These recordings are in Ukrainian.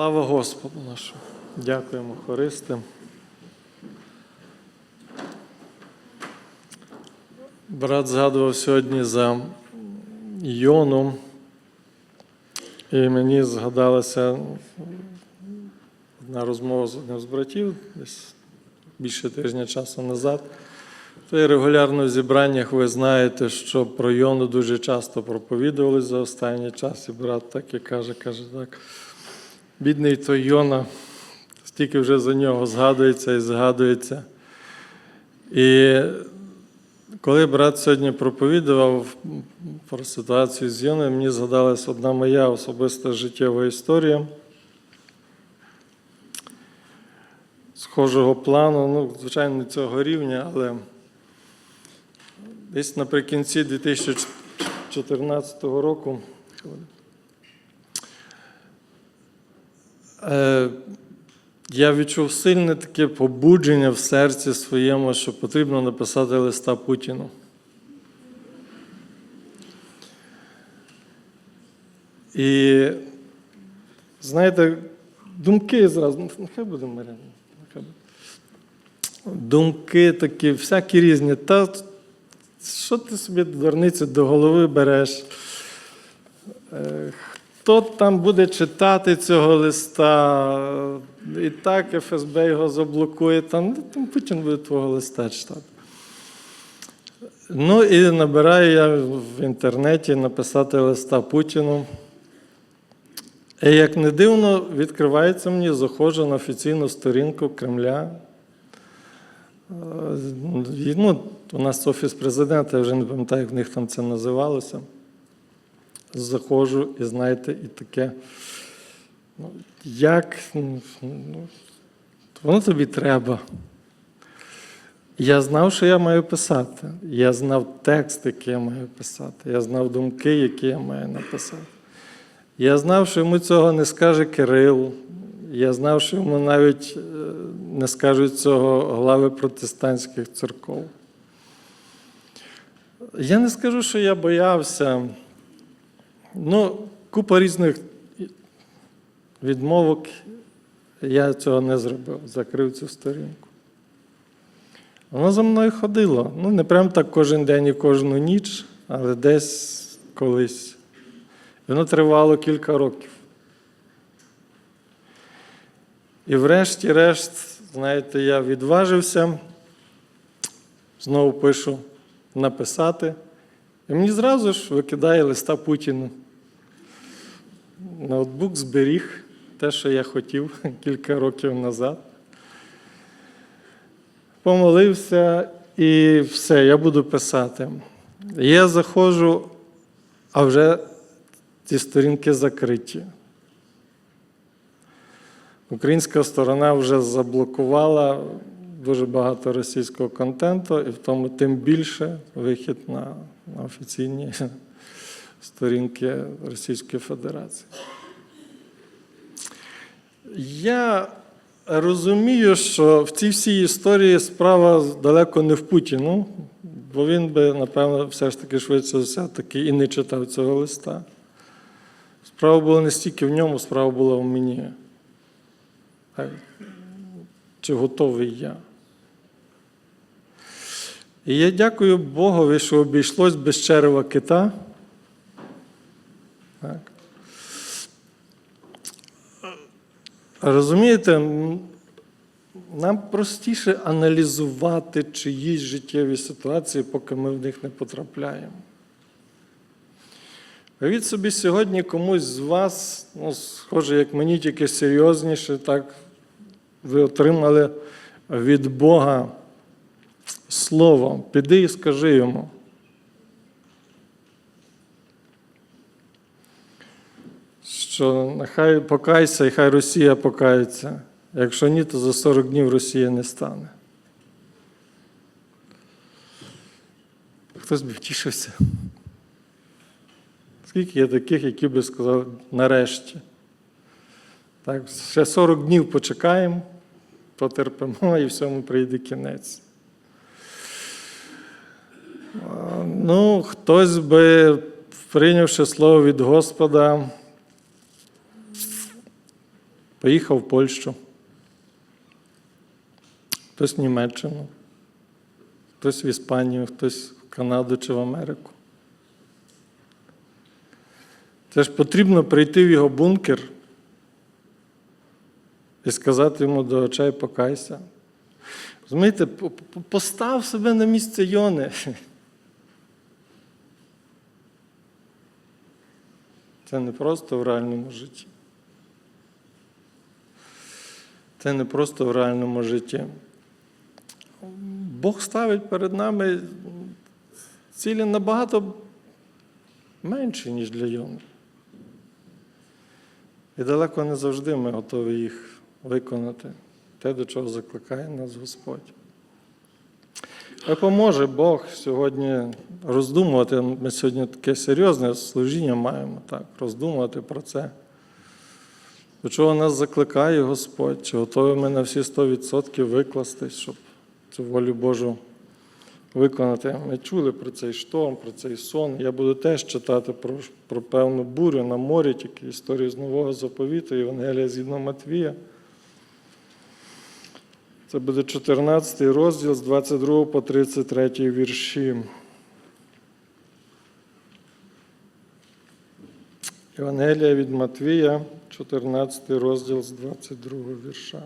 Слава Господу нашому. Дякуємо, хористи. Брат згадував сьогодні за Йону, і мені згадалася одна розмова з одним з братів десь більше тижня часу назад. То регулярно в зібраннях ви знаєте, що про Йону дуже часто проповідували за останній час, і брат так і каже, каже так. Бідний той Йона, стільки вже за нього згадується і згадується. І коли брат сьогодні проповідував про ситуацію з Йоною, мені згадалась одна моя особиста життєва історія. Схожого плану, ну, звичайно, не цього рівня, але десь наприкінці 2014 року. Я відчув сильне таке побудження в серці своєму, що потрібно написати листа Путіну. І знаєте, думки зразу, ну, нехай буде Марина. Думки такі, всякі різні. Та що ти собі дурниці до голови береш? Е, Хто там буде читати цього листа? І так ФСБ його заблокує, там, ну, там Путін буде твого листа читати. Ну і набираю я в інтернеті написати листа Путіну. І як не дивно, відкривається мені, заходжу на офіційну сторінку Кремля. Е, Ну, у нас офіс президента, я вже не пам'ятаю, як в них там це називалося заходжу і знаєте, і таке. Ну, як ну, воно тобі треба. Я знав, що я маю писати. Я знав текст, який я маю писати. Я знав думки, які я маю написати. Я знав, що йому цього не скаже Кирил. Я знав, що йому навіть е, не скажуть цього глави протестантських церков. Я не скажу, що я боявся. Ну, купа різних відмовок. Я цього не зробив, закрив цю сторінку. Воно за мною ходило. Ну, не прям так кожен день і кожну ніч, але десь колись. Воно тривало кілька років. І врешті-решт, знаєте, я відважився, знову пишу написати. І мені зразу ж викидає листа Путіну. Ноутбук зберіг те, що я хотів кілька років назад. Помолився і все, я буду писати. Я заходжу, а вже ці сторінки закриті. Українська сторона вже заблокувала дуже багато російського контенту, і в тому тим більше вихід на, на офіційні сторінки Російської Федерації. Я розумію, що в цій всій історії справа далеко не в Путіну, бо він би, напевно, все ж таки швидше за все таки і не читав цього листа. Справа була не стільки в ньому, справа була в мені. Чи готовий я? І я дякую Богові, що обійшлось без черева кита. Так. Розумієте, нам простіше аналізувати чиїсь життєві ситуації, поки ми в них не потрапляємо. Уявіть собі, сьогодні комусь з вас, ну, схоже, як мені, тільки серйозніше, так, ви отримали від Бога слово, піди і скажи йому. Що нехай покайся і хай Росія покається. Якщо ні, то за 40 днів Росія не стане. Хтось би втішився. Скільки є таких, які би сказали нарешті. Так, ще 40 днів почекаємо, потерпимо і всьому прийде кінець. Ну, хтось би, прийнявши слово від Господа, поїхав в Польщу, хтось в Німеччину, хтось в Іспанію, хтось в Канаду чи в Америку. Це ж потрібно прийти в його бункер і сказати йому до очей покайся. Розумієте, по- по- постав себе на місце Йони. Це не просто в реальному житті. Це не просто в реальному житті. Бог ставить перед нами цілі набагато менші, ніж для Йони. І далеко не завжди ми готові їх виконати, те, до чого закликає нас Господь. Хай поможе Бог сьогодні роздумувати. Ми сьогодні таке серйозне служіння маємо так, роздумувати про це. До чого нас закликає Господь, чи готові ми на всі 100% викластись, щоб цю волю Божу виконати. Ми чули про цей шторм, про цей сон. Я буду теж читати про, про певну бурю на морі, тільки історію з нового заповіту, Євангелія згідно Матвія. Це буде 14 розділ з 22 по 33 вірші. Євангелія від Матвія, 14 розділ з 22 вірша.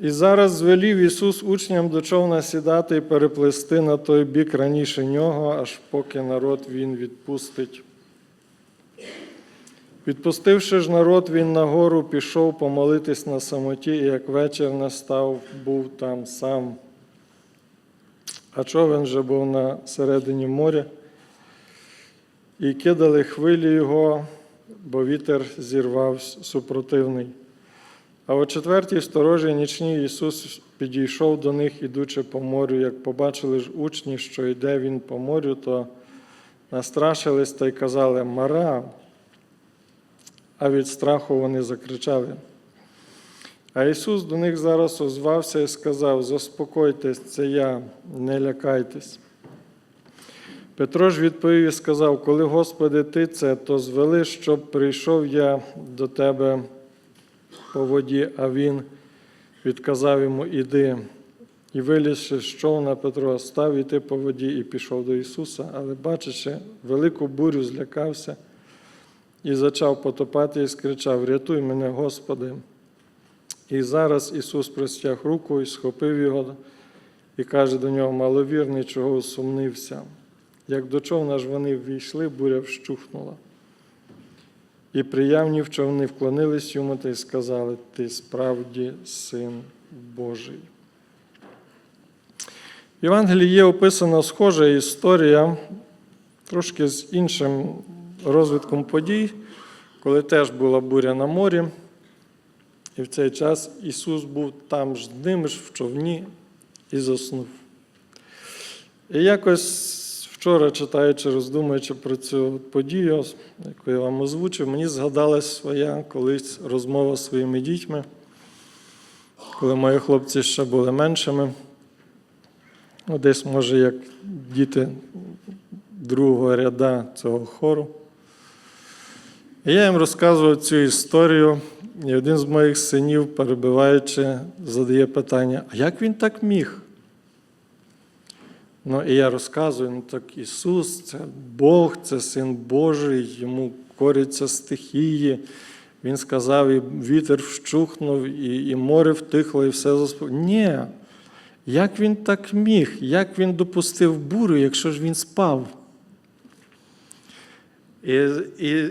І зараз звелів Ісус учням до човна сідати і переплисти на той бік раніше нього, аж поки народ Він відпустить. Відпустивши ж народ, він нагору пішов помолитись на самоті, і як вечір настав, був там сам. А човен же був на середині моря, і кидали хвилі його, бо вітер зірвав супротивний. А о четвертій сторожі нічній Ісус підійшов до них, ідучи по морю. Як побачили ж учні, що йде Він по морю, то настрашились та й казали Мара, а від страху вони закричали. А Ісус до них зараз озвався і сказав: Заспокойтесь, це я, не лякайтесь. Петро ж відповів і сказав: Коли, Господи, Ти це, то звели, щоб прийшов я до Тебе по воді, а він відказав йому Іди. І вилізши з човна, Петро став іти по воді і пішов до Ісуса, але, бачачи велику бурю, злякався і зачав потопати і скричав: Рятуй мене, Господи. І зараз Ісус простяг руку і схопив його і каже до нього, маловірний, чого сумнився. Як до човна ж вони ввійшли, буря вщухнула. І приявні в човни вклонились йому та й сказали: Ти справді син Божий. В Євангелії є описана схожа історія, трошки з іншим розвитком подій, коли теж була буря на морі. І в цей час Ісус був там ж з ними ж в човні і заснув. І якось вчора, читаючи, роздумуючи про цю подію, яку я вам озвучив, мені згадалась своя колись розмова з своїми дітьми, коли мої хлопці ще були меншими. Ну, Десь, може, як діти другого ряда цього хору. І я їм розказував цю історію, і один з моїх синів, перебиваючи, задає питання: а як він так міг? Ну, і я розказую, ну так Ісус, це Бог, це Син Божий, йому коряться стихії. Він сказав, і вітер вщухнув, і, і море втихло, і все заспокоїло. Ні. Як він так міг? Як він допустив бурю, якщо ж він спав? І, і,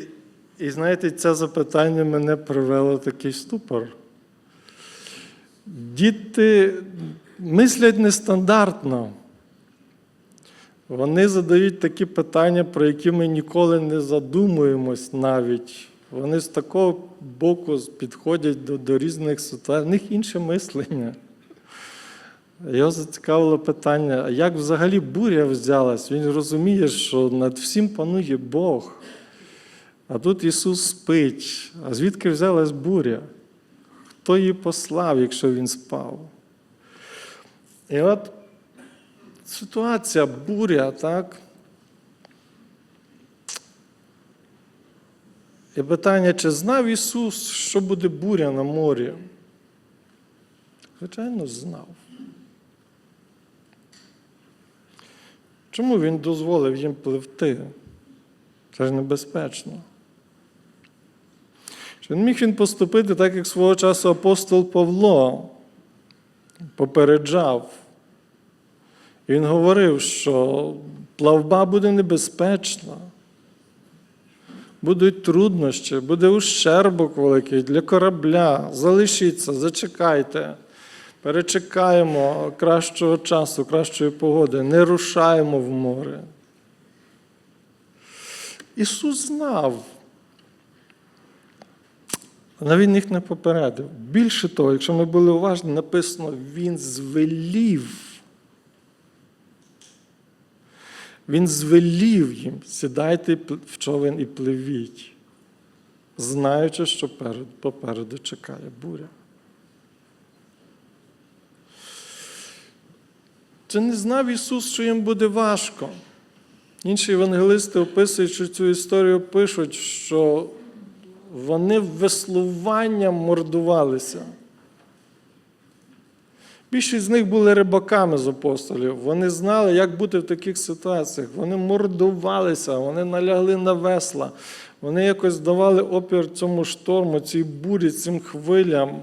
і знаєте, це запитання мене привело в такий ступор. Діти мислять нестандартно. Вони задають такі питання, про які ми ніколи не задумуємось навіть. Вони з такого боку підходять до, до різних ситуацій. В них інше мислення. Його зацікавило питання, а як взагалі буря взялась? Він розуміє, що над всім панує Бог. А тут Ісус спить. А звідки взялась буря? Хто її послав, якщо він спав? І от ситуація, буря, так? І питання, чи знав Ісус, що буде буря на морі? Звичайно, знав. Чому Він дозволив їм пливти? Це ж небезпечно. Чи не міг він поступити так, як свого часу апостол Павло попереджав? Він говорив, що плавба буде небезпечна, будуть труднощі, буде ущербок великий для корабля. Залишіться, зачекайте, перечекаємо кращого часу, кращої погоди, не рушаємо в море. Ісус знав. Але він їх не попередив. Більше того, якщо ми були уважні, написано, Він звелів. Він звелів їм, сідайте в човен і пливіть, знаючи, що попереду чекає буря. Чи не знав Ісус, що їм буде важко? Інші євангелисти, описуючи цю історію, пишуть, що вони веслуванням мордувалися. Більшість з них були рибаками з апостолів. Вони знали, як бути в таких ситуаціях. Вони мордувалися, вони налягли на весла, вони якось давали опір цьому шторму, цій бурі, цим хвилям.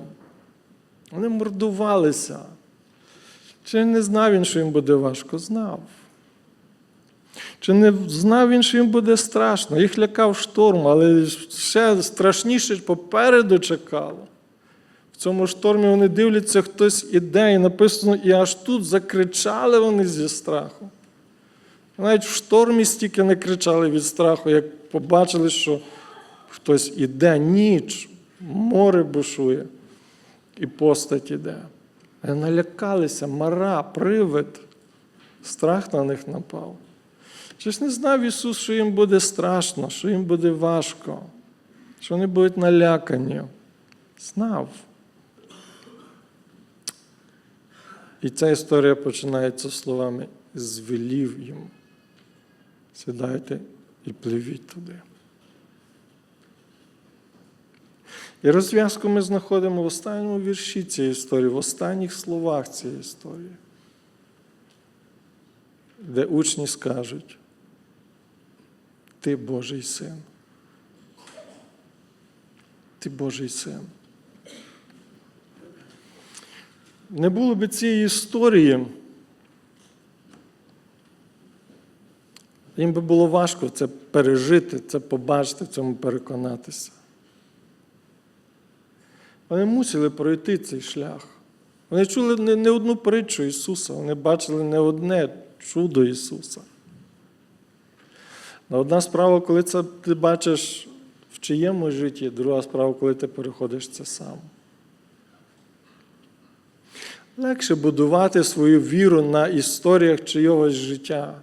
Вони мордувалися. Чи не знав він, що їм буде важко? Знав. Чи не знав він, що їм буде страшно? Їх лякав шторм, але ще страшніше попереду чекало. В цьому штормі вони дивляться, хтось іде, і написано, і аж тут закричали вони зі страху. Навіть в штормі стільки не кричали від страху, як побачили, що хтось іде, ніч, море бушує, і постать іде. Налякалися, мара, привид, страх на них напав. Чи ж не знав Ісус, що їм буде страшно, що їм буде важко, що вони будуть налякані? Знав. І ця історія починається словами звелів їм. Сідайте і пливіть туди. І розв'язку ми знаходимо в останньому вірші цієї історії, в останніх словах цієї історії, де учні скажуть, ти Божий син. Ти Божий син. Не було б цієї історії, їм би було важко це пережити, це побачити, в цьому переконатися. Вони мусили пройти цей шлях. Вони чули не одну притчу Ісуса, вони бачили не одне чудо Ісуса. Но одна справа, коли це ти бачиш в чиєму житті, друга справа, коли ти переходиш це сам. Легше будувати свою віру на історіях чийогось життя.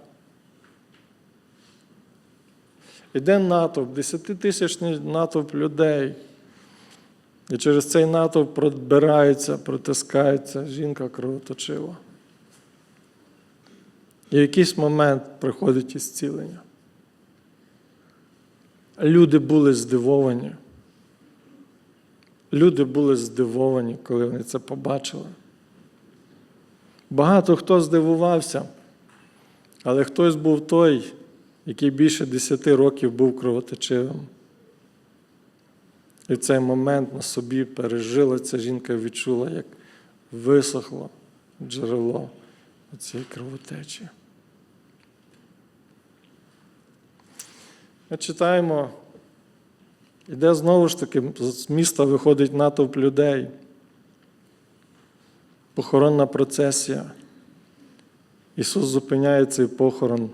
Іде натовп, десятитисячний натовп людей. І через цей натовп пробирається, протискається жінка кровоточива. І в якийсь момент приходить ісцілення. Люди були здивовані. Люди були здивовані, коли вони це побачили. Багато хто здивувався, але хтось був той, який більше 10 років був кровоточивим. І цей момент на собі пережила ця жінка відчула, як висохло джерело цієї кровотечі. Ми читаємо, іде знову ж таки, з міста виходить натовп людей, похоронна процесія. Ісус зупиняє цей похорон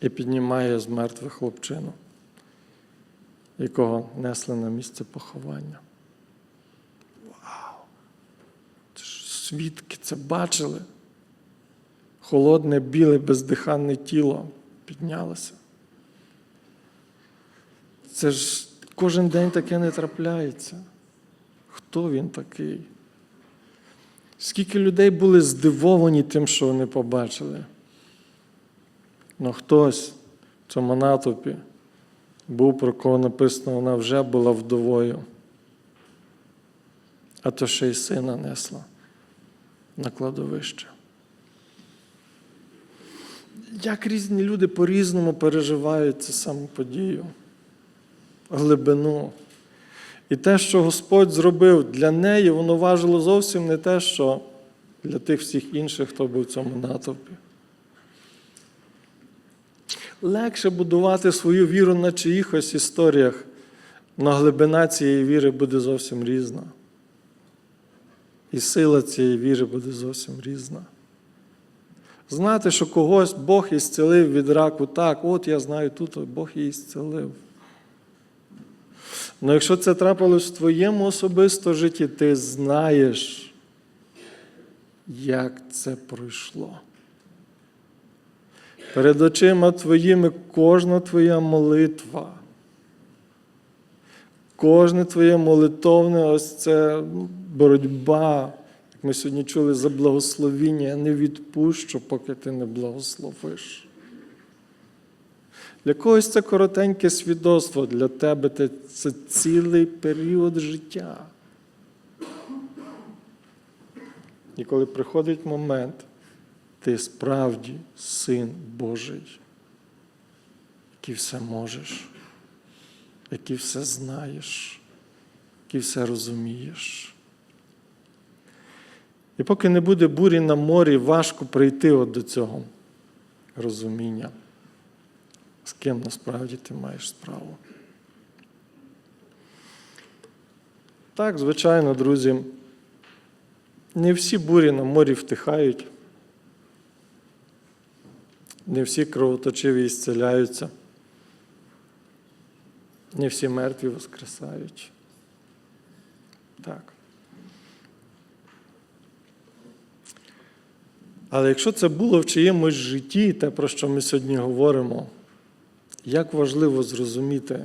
і піднімає з мертвих хлопчину, якого несли на місце поховання. Вау! Свідки це бачили. Холодне, біле, бездиханне тіло піднялося. Це ж кожен день таке не трапляється. Хто він такий? Скільки людей були здивовані тим, що вони побачили. Ну хтось в цьому натовпі був, про кого написано, вона вже була вдовою, а то ще й сина несла на кладовище. Як різні люди по-різному переживають цю саму подію, глибину. І те, що Господь зробив для неї, воно важило зовсім не те, що для тих всіх інших, хто був в цьому натовпі. Легше будувати свою віру на чиїхось історіях, але глибина цієї віри буде зовсім різна. І сила цієї віри буде зовсім різна. Знати, що когось Бог ісцелив від раку, так, от я знаю тут, Бог її зцілив. Але якщо це трапилось в твоєму особисто житті, ти знаєш, як це пройшло. Перед очима твоїми кожна твоя молитва, кожне твоє молитовне, ось це боротьба, як ми сьогодні чули за благословіння, я не відпущу, поки ти не благословиш. Для когось це коротеньке свідоцтво, для тебе це цілий період життя. І коли приходить момент, ти справді син Божий, який все можеш, який все знаєш, який все розумієш. І поки не буде бурі на морі, важко прийти от до цього розуміння, з ким насправді ти маєш справу. Так, звичайно, друзі, не всі бурі на морі втихають. Не всі кровоточиві ісцеляються, не всі мертві воскресають. Так. Але якщо це було в чиємусь житті, те, про що ми сьогодні говоримо, як важливо зрозуміти,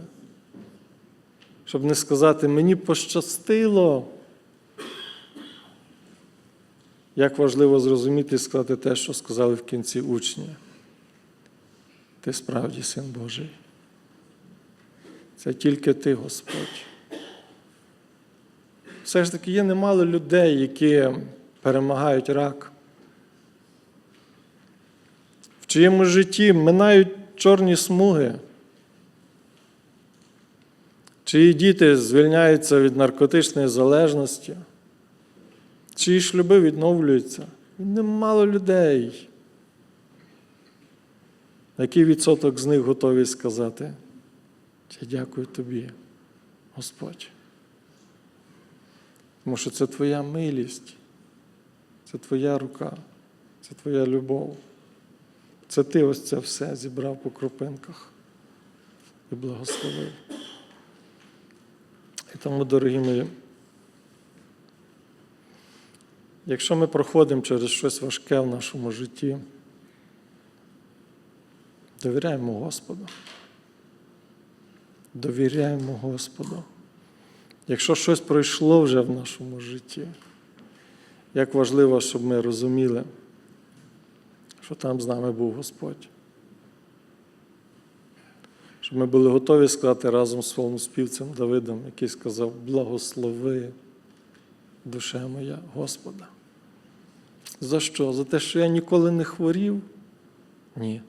щоб не сказати, мені пощастило, як важливо зрозуміти і сказати те, що сказали в кінці учні. Ти справді син Божий. Це тільки ти, Господь. Все ж таки є немало людей, які перемагають рак. В чиєму житті минають чорні смуги, чиї діти звільняються від наркотичної залежності, чиї шлюби відновлюються. Немало людей. Який відсоток з них готові сказати? Я дякую тобі, Господь. Тому що це Твоя милість, це Твоя рука, це Твоя любов. Це Ти ось це все зібрав по крупинках і благословив. І тому, дорогі мої, якщо ми проходимо через щось важке в нашому житті, Довіряємо Господу. Довіряємо Господу. Якщо щось пройшло вже в нашому житті, як важливо, щоб ми розуміли, що там з нами був Господь. Щоб ми були готові сказати разом з своїм співцем Давидом, який сказав: Благослови, душе моя Господа. За що? За те, що я ніколи не хворів? Ні.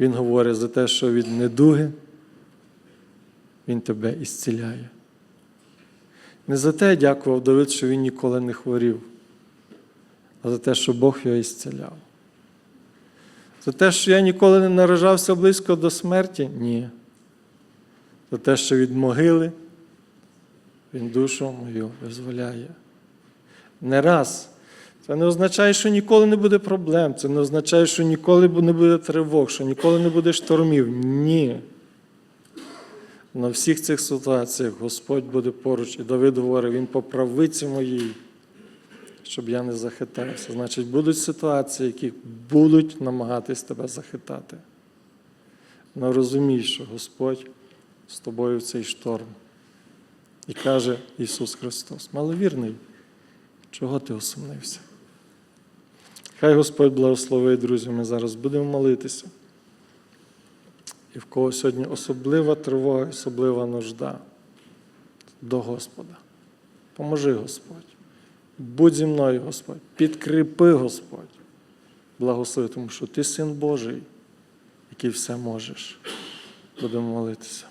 Він говорить за те, що від недуги Він тебе ісціляє. Не за те дякував Давид, що він ніколи не хворів, а за те, що Бог його ісціляв. За те, що я ніколи не наражався близько до смерті? Ні. За те, що від могили Він душу мою визволяє. Не раз. Це не означає, що ніколи не буде проблем. Це не означає, що ніколи не буде тривог, що ніколи не буде штормів. Ні. На всіх цих ситуаціях Господь буде поруч. І Давид говорить, Він по правиці моїй, щоб я не захитався. Значить, будуть ситуації, які будуть намагатись тебе захитати. Но розумій, що Господь з тобою в цей шторм. І каже Ісус Христос, маловірний, чого ти осумнився? Хай Господь благословить, друзі, ми зараз будемо молитися. і в кого сьогодні особлива тривога, особлива нужда до Господа. Поможи Господь. Будь зі мною, Господь, підкріпи Господь. Благослови, тому що ти син Божий, який все можеш. Будемо молитися.